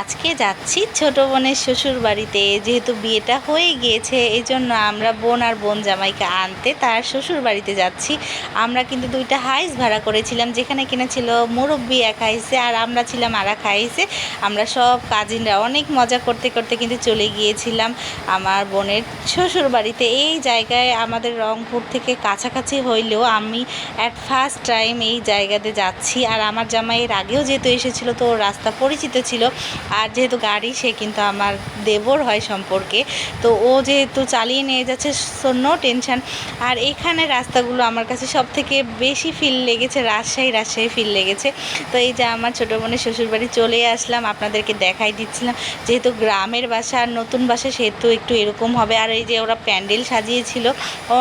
আজকে যাচ্ছি ছোট বোনের শ্বশুর বাড়িতে যেহেতু বিয়েটা হয়ে গিয়েছে এই জন্য আমরা বোন আর বোন জামাইকে আনতে তার শ্বশুর বাড়িতে যাচ্ছি। আমরা কিন্তু দুইটা হাইস ভাড়া করেছিলাম, যেখানে কিনা ছিল মুরব্বি এক হাইসে আর আমরা ছিলাম আর এক হাইসে। আমরা সব কাজিনরা অনেক মজা করতে করতে কিন্তু চলে গিয়েছিলাম আমার বোনের শ্বশুর বাড়িতে এই জায়গায় আমাদের রংপুর থেকে কাছাকাছি হইলেও আমি অ্যাট ফার্স্ট টাইম এই জায়গাতে যাচ্ছি। আর আমার জামাই এর আগেও যেহেতু এসেছিল, তো রাস্তা পরিচিত ছিল। আর যেহেতু গাড়ি, সে কিন্তু আমার দেবর হয় সম্পর্কে। তো ও যেহেতু চালিয়ে নিয়ে যাচ্ছে সো নো টেনশন আর এখানে রাস্তাগুলো আমার কাছে সব থেকে বেশি ফিল লেগেছে, রাজশাহী রাজশাহী ফিল লেগেছে। তো এই যে আমার ছোটো বোনের শ্বশুরবাড়ি চলে আসলাম, আপনাদেরকে দেখাই দিচ্ছিলাম যেহেতু গ্রামের বাসা আর নতুন বাসা, সেহেতু একটু এরকম হবে। আর এই যে ওরা প্যান্ডেল সাজিয়েছিল,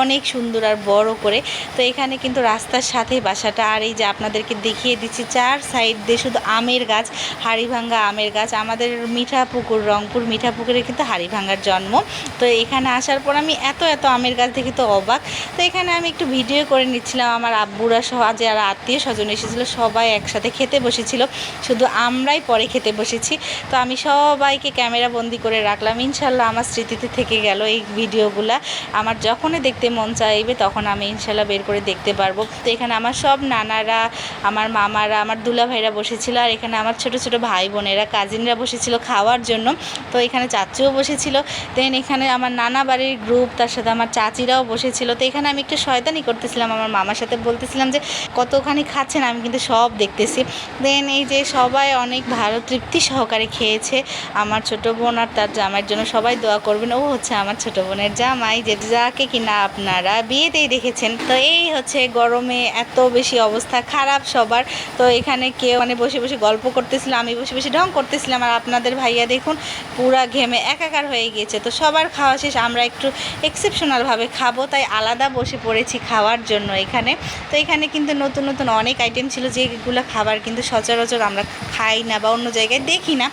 অনেক সুন্দর আর বড় করে। তো এখানে কিন্তু রাস্তার সাথে বাসাটা। আর এই যে আপনাদেরকে দেখিয়ে দিচ্ছি, চার সাইড দিয়ে শুধু আমের গাছ, হাড়িভাঙ্গা আমের গাছ। আমাদের মিঠা পুকুর রংপুর মিঠা পুকুরে কিন্তু হাড়িভাঙ্গার জন্ম। তো এখানে আসার পর আমি এত এত আমের গাছ দেখে তো অবাক। তো এখানে আমি একটু ভিডিও করে নিচ্ছিলাম, আমার আব্বুরা সহ যারা আত্মীয় স্বজন এসেছিল, সবাই একসাথে খেতে বসেছিল। শুধু আমরাই পরে খেতে বসেছি। তো আমি সবাইকে ক্যামেরা বন্দি করে রাখলাম। ইনশাল্লাহ আমার স্মৃতিতে থেকে গেল এই ভিডিওগুলা। আমার যখনই দেখতে মন চাইবে, তখন আমি ইনশাল্লাহ বের করে দেখতে পারব। তো এখানে আমার সব নানারা, আমার মামারা, আমার দুলা ভাইরা বসেছিল। আর এখানে আমার ছোট ছোট ভাই বোনেরা কাজিনরা বসেছিল খাওয়ার জন্য। তো এখানে চাচিও বসেছিল। দেন এখানে আমার নানা বাড়ির গ্রুপ তার সাথে আমার চাচিরাও বসেছিল। তো এখানে আমি একটু শয়তানি করতেছিলাম, আমার মামার সাথে বলতেছিলাম যে, কতখানি খাচ্ছেন, আমি কিন্তু সব দেখতেছি। দেন এই যে সবাই অনেক ভালো তৃপ্তি সহকারে খেয়েছে। আমার ছোট বোন আর তার জামাইয়ের জন্য সবাই দোয়া করবেন। ও হচ্ছে আমার ছোট বোনের জামাই, যে যাকে কিনা আপনারা বিয়েতেই দেখেছেন। তো এই হচ্ছে গরমে এত বেশি অবস্থা, খারাপ সবার। তো এখানে কেউ মানে বসে বসে গল্প করতেছিল, আমি বসে বসে ঢং করতেছিলাম। আর আপনাদের ভাইয়া দেখুন, পুরা ঘেমে একাকার হয়ে গিয়েছে। তো সবার খাওয়া শেষ, আমরা একটু এক্সেপশনালভাবে খাব, তাই আলাদা বসে পড়েছি খাওয়ার জন্য এখানে। তো এখানে কিন্তু নতুন নতুন অনেক আইটেম ছিল, যেগুলো খাবার কিন্তু সচরাচর আমরা খাই না বা অন্য জায়গায় দেখি না।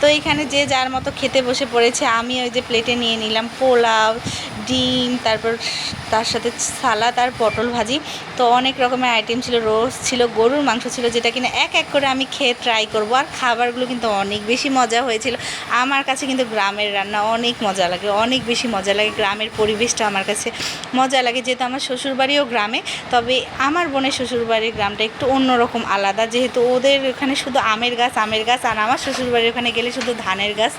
তো এখানে যে যার মতো খেতে বসে পড়েছে, আমি ওই যে প্লেটে নিয়ে নিলাম পোলাও, ডিম, তারপর তার সাথে সালাদ আর পটল ভাজি। তো অনেক রকমের আইটেম ছিল রোস্ট ছিল, গরুর মাংস ছিল, যেটা কিনা এক এক করে আমি খেয়ে ট্রাই করব। আর খাবারগুলো কিন্তু অনেক বেশি মজা হয়েছিল। আমার কাছে কিন্তু গ্রামের রান্না অনেক মজা লাগে, অনেক বেশি মজা লাগে। গ্রামের পরিবেশটা আমার কাছে মজা লাগে, যেহেতু আমার শ্বশুরবাড়িও গ্রামে। তবে আমার বোনের শ্বশুরবাড়ির গ্রামটা একটু অন্যরকম আলাদা, যেহেতু ওদের ওখানে শুধু আমের গাছ আমের গাছ, আর আমার শ্বশুরবাড়ির ওখানে গেলে শুধু ধানের গাছ।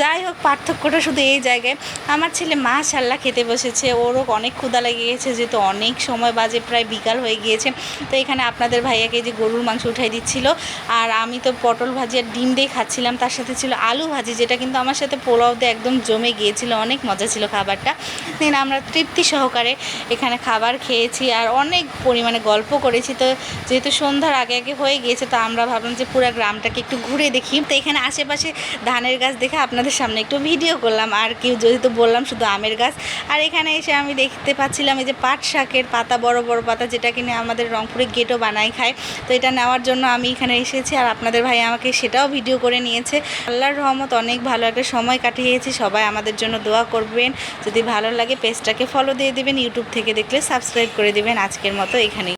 যাই হোক, পার্থক্যটা শুধু এই জায়গায়। আমার ছেলে মা মাশাল্লাহ খেতে বসেছে, ওরও অনেক ক্ষুদা লেগে গেছে যেহেতু অনেক সময় বাজে, প্রায় বিকাল হয়ে গিয়েছে। তো এখানে আপনাদের ভাইয়াকে যে গরুর মাংস উঠাই দিচ্ছিল, আর আমি তো পটল ভাজি আর ডিম দিয়ে খাচ্ছিলাম। তার সাথে ছিল আলু ভাজি, যেটা কিন্তু আমার সাথে পোলাও দিয়ে একদম জমে গিয়েছিল, অনেক মজা ছিল খাবারটা। দিন আমরা তৃপ্তি সহকারে এখানে খাবার খেয়েছি আর অনেক পরিমাণে গল্প করেছি। তো যেহেতু সন্ধ্যার আগে আগে হয়ে গিয়েছে, তো আমরা ভাবলাম যে পুরো গ্রামটাকে একটু ঘুরে দেখি। তো এখানে আশেপাশে ধানের গাছ দেখে আপনাদের সামনে একটু ভিডিও করলাম। আর কেউ যেহেতু বললাম শুধু আমের গাছ। আর এখানে এসে আমি দেখতে পাচ্ছিলাম এই যে পাট শাকের পাতা, বড় বড় পাতা, যেটা কিনে আমাদের রংপুরে গেটও বানাই খায়। তো এটা নেওয়ার জন্য আমি এখানে এসেছি। আর আপনাদের ভাই আমাকে সেটাও ভিডিও করে নিয়েছে আল্লাহর রহমত, অনেক ভালো একটা সময় কাটিয়েছি। সবাই আমাদের জন্য দোয়া করবেন। যদি ভালো লাগে, পেজটাকে ফলো দিয়ে দেবেন। ইউটিউব থেকে দেখলে সাবস্ক্রাইব করে দেবেন। আজকের মতো এখানেই।